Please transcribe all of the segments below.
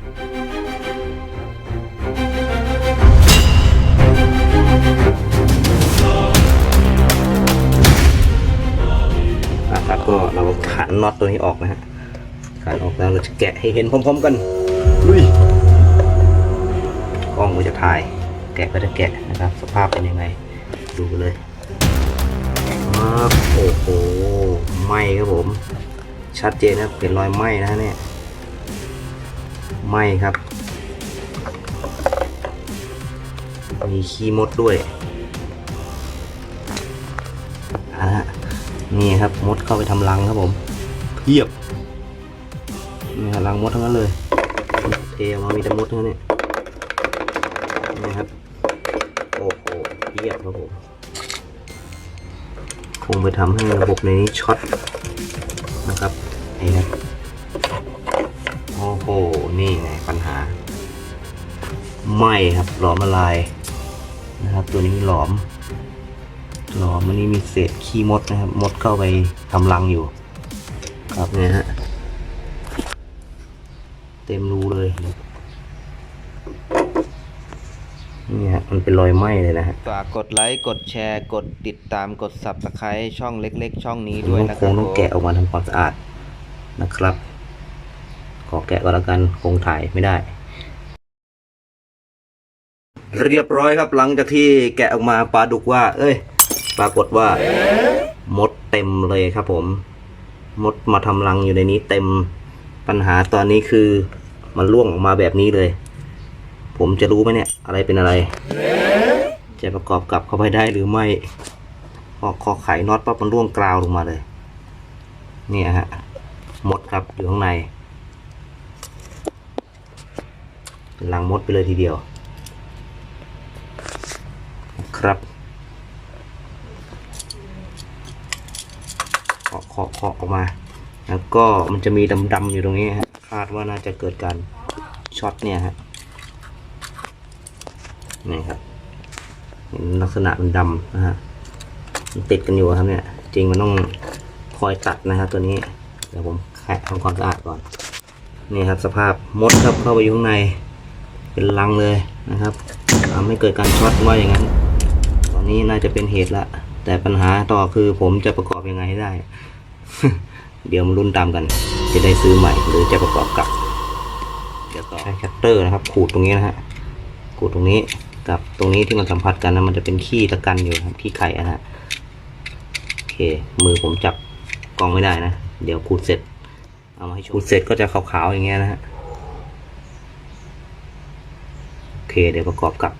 อะครับก็เราขันน็อตตัวนี้ออกนะฮะขันออกแล้วเราจะแกะให้เห็นพร้อมๆกันลุยกล้องมันจะถ่าย แกะก็จะแกะนะครับ สภาพเป็นยังไง ดูเลยครับโอ้โหไหมครับผม ชัดเจนนะครับเป็นรอยไหมนะฮะเนี่ย ไหมครับ มีขี้มดด้วยอ่านี่ครับมดเข้าไปทำรังครับผม เพียบนี่ครับรังมดทั้งนั้นเลยเทออกมามีแต่มดทั้งนั้นเนี่ยนี่ครับโอ้โหเพียบครับผมคงไปทำให้ระบบในนี้ช็อตนะครับนี่ครั ไหมครับ หลอมละลายนะครับ ตัวนี้หลอม หลอมอันนี้มีเศษขี้มดนะครับ มดเข้าไปทำรังอยู่ ครับเนี่ยฮะ เต็มรูเลย นี่ฮะ มันเป็นรอยไหม้เลยนะฮะ ฝากกดไลค์กดแชร์กดติดตามกด subscribe ช่องเล็ก ๆ ช่องนี้ด้วยต้องนะคครังบต้องแกะออกมาทำความสะอาดนะครับ ขอแกะก่อนแล้วกันคงถ่ายไม่ได้ เรียบร้อยครับหลังจากที่แกะออกมาปลาดุกว่า เอ้ย ปรากฏว่า มดเต็มเลยครับผม มดมาทำรังอยู่ในนี้เต็มปัญหาตอนนี้คือ มันร่วงออกมาแบบนี้เลย ผมจะรู้ไหมเนี่ย อะไรเป็นอะไร จะประกอบกลับเข้าไปได้หรือไม่พอคอไขน็อตปั๊บมันร่วงกราวลงมาเลย เนี่ยฮะมดครับอยู่ข้างในเป็นรังมดไปเลยทีเดียว ครับเคาะเคาะเคาะออกมา แล้วก็มันจะมีดำๆอยู่ตรงนี้ฮะคาดว่าน่าจะเกิดการช็อตเนี่ยฮะนี่ครับลักษณะมันดำนะฮะมันติดกันอยู่ครับเนี่ยจริงมันต้องคอยตัดนะครับตัวนี้ เดี๋ยวผมแคะทำความสะอาดก่อน นี่ครับสภาพมดครับเข้าไปอยู่ข้างใน เป็นรังเลยนะครับทำให้เกิดการช็อตว่าอย่างนั้น อนนี้น่าจะเป็นเหตุละ แต่ปัญหาต่อคือผมจะประกอบยังไงให้ได้ เดี๋ยวมาลุ้นตามกัน จะได้ซื้อใหม่ หรือจะประกอบกลับเดี๋ยวต่อใช้คัตเตอร์นะครับ ขูดตรงนี้นะฮะขูดตรงนี้กับตรงนี้ที่มันสัมผัสกันนะมันจะเป็นขี้ตะกันอยู่ครับขี้ไข่อะนะฮะโอเค มือผมจับกล้องไม่ได้นะ เดี๋ยวขูดเสร็จ เอามาให้ชมขูดเสร็จก็จะขาวๆอย่างเงี้ยนะฮะโอเค เดี๋ยวประกอบกับ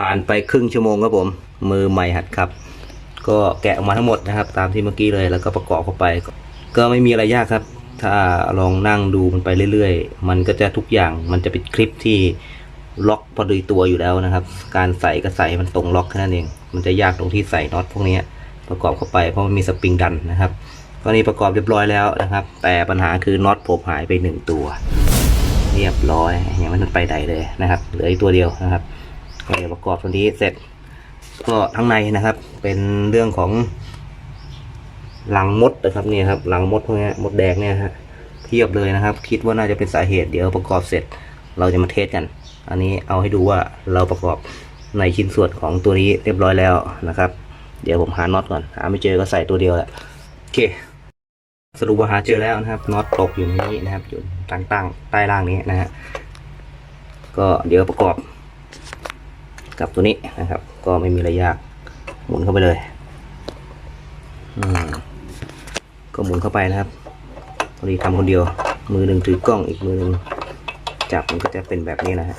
ผ่านไปครึ่งชั่วโมงครับผม มือใหม่หัดครับ ก็แกะออกมาทั้งหมดนะครับ ตามที่เมื่อกี้เลยแล้วก็ประกอบเข้าไป ก็ไม่มีอะไรยากครับ ถ้าลองนั่งดูมันไปเรื่อยๆ มันก็จะทุกอย่างมันจะเป็นคลิปที่ล็อกพอดีตัวอยู่แล้วนะครับ การใส่ก็ใส่มันตรงล็อกแค่นั้นเอง มันจะยากตรงที่ใส่น็อตพวกนี้ประกอบเข้าไปเพราะมันมีสปริงดันนะครับก็นี่ประกอบเรียบร้อยแล้วนะครับ แต่ปัญหาคือน็อตผมหายไปหนึ่งตัว เรียบร้อยยังไม่ทันไปไหนเลยนะครับ เหลืออีกตัวเดียวนะครับ เดี๋ยวประกอบตัวนี้เสร็จ ก็ทั้งในนะครับ เป็นเรื่องของหลังมดนะครับนี่ครับหลังมดพวกนี้มดแดงเนี่ยฮะเทียบเลยนะครับ คิดว่าน่าจะเป็นสาเหตุเดี๋ยวประกอบเสร็จ เราจะมาเทสกัน อันนี้เอาให้ดูว่าเราประกอบในชิ้นส่วนของตัวนี้เรียบร้อยแล้วนะครับ เดี๋ยวผมหาน็อตก่อนหาไม่เจอก็ใส่ตัวเดียวแหละโอเค สรุปว่าหาเจอแล้วนะครับน็อตตกอยู่ในนี้นะครับอยู่ตั้งๆใต้ล่างนี้นะฮะก็เดี๋ยวประกอบ กับตัวนี้นะครับ ก็ไม่มีอะไรยากหมุนเข้าไปเลยก็หมุนเข้าไปนะครับพอดีทำคนเดียว มือหนึ่งถือกล้องอีกมือหนึ่งจับมันก็จะเป็นแบบนี้นะฮะ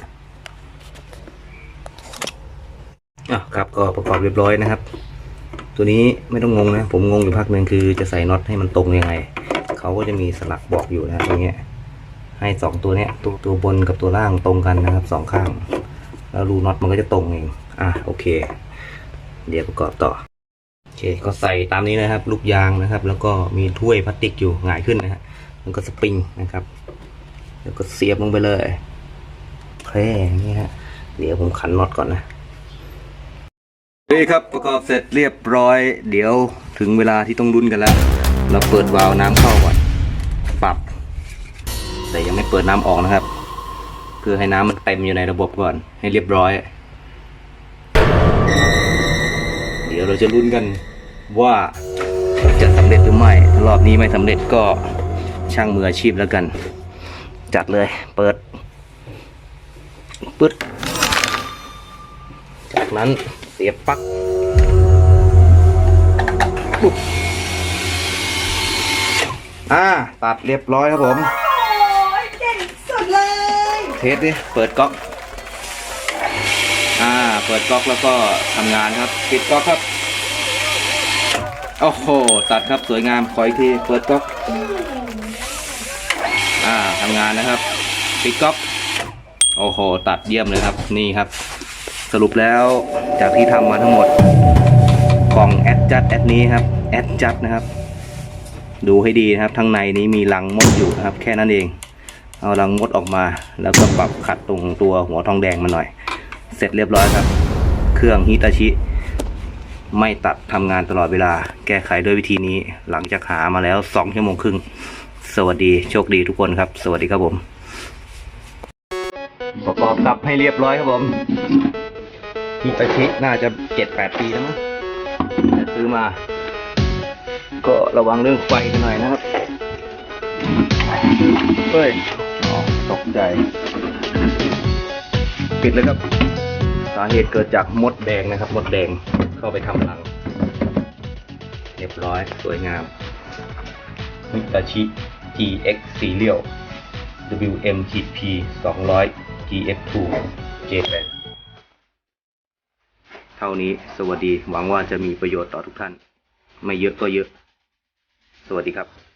อะครับก็ประกอบเรียบร้อยนะครับ ตัวนี้ไม่ต้องงงนะ ผมงงอยู่พักหนึ่งคือจะใส่น็อตให้มันตรงยังไงเขาก็จะมีสลักบอกอยู่นะตรงนี้ให้สองตัวเนี้ยตัวตัวบนกับตัวล่างตรงกันนะครับสองข้าง แล้วรูน็อตมันก็จะตรงเอง อะโอเค เดี๋ยวประกอบต่อ โอเค ก็ใส่ตามนี้นะครับ ลูกยางนะครับ แล้วก็มีถ้วยพลาสติกอยู่หงายขึ้นนะฮะแล้วก็สปริงนะครับ แล้วก็เสียบลงไปเลยแค่นี้ฮะ เดี๋ยวผมขันน็อตก่อนนะนี่ครับประกอบเสร็จเรียบร้อย เดี๋ยวถึงเวลาที่ต้องลุ้นกันแล้ว เราเปิดวาล์วน้ำเข้าก่อน ปรับ แต่ยังไม่เปิดน้ำออกนะครับ เพื่อให้น้ำมันเต็มอยู่ในระบบก่อน ให้เรียบร้อย เดี๋ยวเราจะลุ้นกันว่าจะสำเร็จหรือไม่ถ้ารอบนี้ไม่สำเร็จก็ช่างมืออาชีพแล้วกัน จัดเลยเปิดปึ๊ดจากนั้นเสียบปลั๊กปุ๊บอ่าตัดเรียบร้อยครับผม เทสดิ เปิดก๊อก อ่า เปิดก๊อกแล้วก็ทำงานครับ ปิดก๊อกครับ โอ้โห ตัดครับสวยงาม ขออีกที เปิดก๊อก อ่าทำงานนะครับ ปิดก๊อก โอ้โห ตัดเยี่ยมเลยครับ นี่ครับ สรุปแล้วจากที่ทำมาทั้งหมด กล่องแอดจัดแอดนี้ครับ แอดจัดนะครับ ดูให้ดีนะครับ ทั้งในนี้มีรังมดอยู่นะครับ แค่นั้นเอง เอารังมดออกมา แล้วก็ปรับขัดตรงตัวหัวทองแดงมาหน่อย เสร็จเรียบร้อยครับ เครื่องฮิตาชิ ไม่ตัดทำงานตลอดเวลา แก้ไขด้วยวิธีนี้หลังจากหามาแล้วสองชั่วโมงครึ่ง สวัสดีโชคดีทุกคนครับ สวัสดีครับผม ประกอบกลับให้เรียบร้อยครับผมฮิตาชิน่าจะเจ็ดแปดปีแล้วมั้งแต่ซื้อมา ก็ระวังเรื่องไฟกันหน่อยนะครับเใจปิดเลยครับ สาเหตุเกิดจากมดแดงนะครับ มดแดงเข้าไปทำรัง เรียบร้อยสวยงามมิตาชิ GX Serial WMTP 200 GF2 J8 เท่านี้สวัสดีหวังว่าจะมีประโยชน์ต่อทุกท่าน ไม่เยอะก็เยอะ สวัสดีครับ